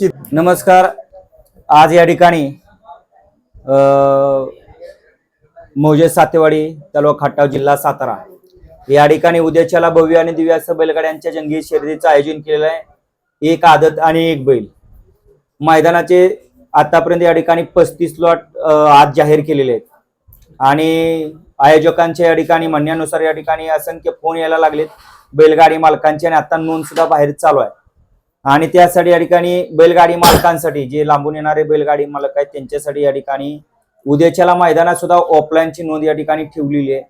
व्यवस्थित नमस्कार. आज या ठिकाणी मोजे सातेवाडी तालुका खटाव जिल्हा सातारा. या ठिकाणी उद्याच्याला भव्य आणि दिव्य असं बैलगाड्यांच्या जंगी शर्यतीचं आयोजन केलेलं आहे. एक आदत आणि एक बैल. मैदानाचे आतापर्यंत या ठिकाणी पस्तीस लॉट आज जाहीर केलेले आहेत. आणि आयोजकांच्या या ठिकाणी म्हणण्यानुसार या ठिकाणी असंख्य फोन यायला लागलेत. बैलगाडी मालकांचे आणि आता नोंद सुद्धा बाहेर चालू आहे. आणि त्यासाठी या ठिकाणी बैलगाडी मालकांसाठी जे लांबून येणारे बैलगाडी मालक आहेत त्यांच्यासाठी या ठिकाणी उद्याच्याला मैदानात सुद्धा ऑफलाईनची नोंद या ठिकाणी ठेवलेली आहे.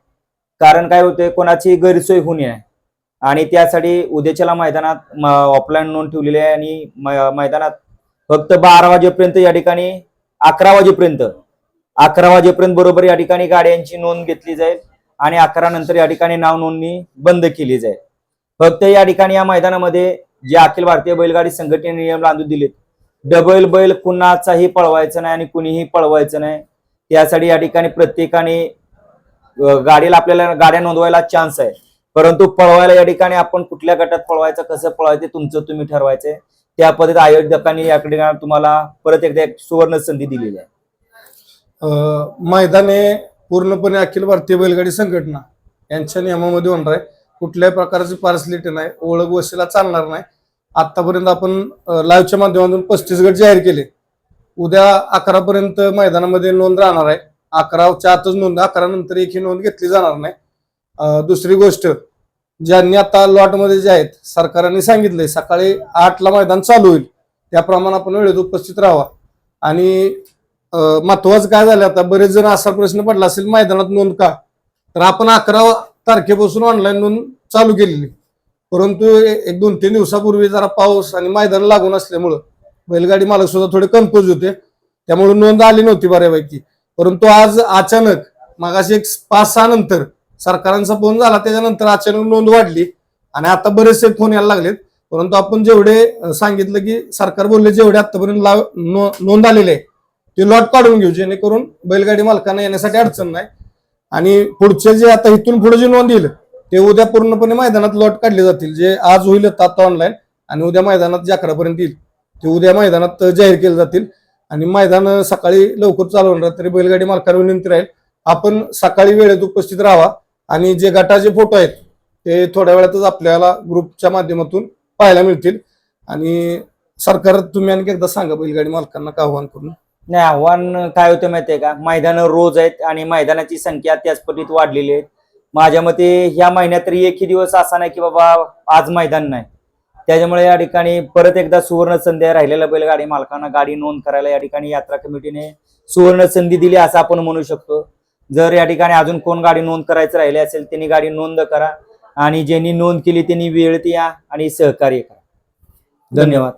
कारण काय होतंय कोणाची गैरसोय होऊ नये. आणि त्यासाठी उद्याच्याला मैदानात ऑफलाईन नोंद ठेवलेली आहे आणि मैदानात फक्त बारा वाजेपर्यंत या ठिकाणी अकरा वाजेपर्यंत अकरा वाजेपर्यंत बरोबर या ठिकाणी गाड्यांची नोंद घेतली जाईल आणि अकरा नंतर या ठिकाणी नाव नोंदणी बंद केली जाईल. फक्त या ठिकाणी या मैदानामध्ये जे अखिल भारतीय बैलगाडी संघटनेने नियम बांधून दिलेत. डबल बैल कुणाचाही पळवायचं नाही आणि कुणीही पळवायचं नाही. त्यासाठी या ठिकाणी प्रत्येकाने गाडीला आपल्याला गाड्या नोंदवायला चान्स आहे. परंतु पळवायला या ठिकाणी आपण कुठल्या गटात पळवायचं कसं पळवायचं तुमचं तुम्ही ठरवायचंय. त्या पद्धतीत आयोजकांनी या ठिकाणी तुम्हाला परत एकदा एक सुवर्ण संधी दिलेली आहे. मैदाने मैदान हे पूर्णपणे अखिल भारतीय बैलगाडी संघटना यांच्या नियमामध्ये होणार आहे. कुठल्याही प्रकारची पार्सलिटी नाही ओळख वशीला चालणार नाही. आतापर्यंत आपण लाईव्हच्या माध्यमातून पस्तीस गट जाहीर केले. उद्या अकरा पर्यंत मैदानामध्ये नोंद राहणार आहे. अकराच्या आतच नोंद अकरा नंतर एकही नोंद घेतली जाणार नाही. दुसरी गोष्ट ज्यांनी आता लॉटमध्ये जे आहेत सरकारने सांगितलंय सकाळी आठला मैदान चालू होईल. त्याप्रमाणे आपण वेळेत उपस्थित राहावा. आणि महत्वाचं काय झालं आता बरेच जण असा प्रश्न पडला असेल मैदानात नोंद का? तर आपण अकरा तारखेपासून ऑनलाईन नोंद चालू केलेली. परंतु एक दोन तीन दिवसापूर्वी जरा पाऊस आणि मैदान लागून असल्यामुळं बैलगाडी मालक सुद्धा थोडे कन्फ्युज होते. त्यामुळे नोंद आली नव्हती बऱ्यापैकी. परंतु आज अचानक मागाशी एक पाच सहा नंतर सरकारांचा फोन झाला त्याच्यानंतर अचानक नोंद वाढली आणि आता बरेचसे फोन यायला लागलेत. परंतु आपण जेवढे सांगितलं की सरकार बोलले जेवढे आतापर्यंत लाव नोंद आलेले आहे ते लॉट काढून घेऊ जेणेकरून बैलगाडी मालकांना येण्यासाठी अडचण नाही. आणि पुढचे जे आता इथून पुढे जे नोंद येईल ते उद्या पूर्णपणे मैदानात लॉट काढले जातील जे आज होईल आता ऑनलाईन आणि उद्या मैदानात जे अकरापर्यंत येईल ते उद्या मैदानात जाहीर केले जातील. आणि मैदान सकाळी लवकर चालू होणार तरी बैलगाडी मालकांना विनंती राहील आपण सकाळी वेळेत उपस्थित राहावा. आणि जे गटाचे फोटो आहेत ते थोड्या वेळातच आपल्याला ग्रुपच्या माध्यमातून पाहायला मिळतील. आणि सरकार तुम्ही आणखी एकदा सांगा बैलगाडी मालकांना का आव्हान करून. नाही आव्हान काय होतं माहितीये का? मैदान रोज आहेत आणि मैदानाची संख्या त्याच पटीत वाढलेली आहे. माझ्या मते ह्या महिन्यात तरी एकही दिवस असा नाही की बाबा आज मैदान नाही. त्याच्यामुळे या ठिकाणी परत एकदा सुवर्ण संधी राहिलेल्या बैलगाडी मालकांना गाडी नोंद करायला या ठिकाणी यात्रा कमिटीने सुवर्ण संधी दिली असं आपण म्हणू शकतो. जर या ठिकाणी अजून कोण गाडी नोंद करायचं राहिले असेल त्यांनी गाडी नोंद करा आणि ज्यांनी नोंद केली त्यांनी वेळ या आणि सहकार्य करा. धन्यवाद.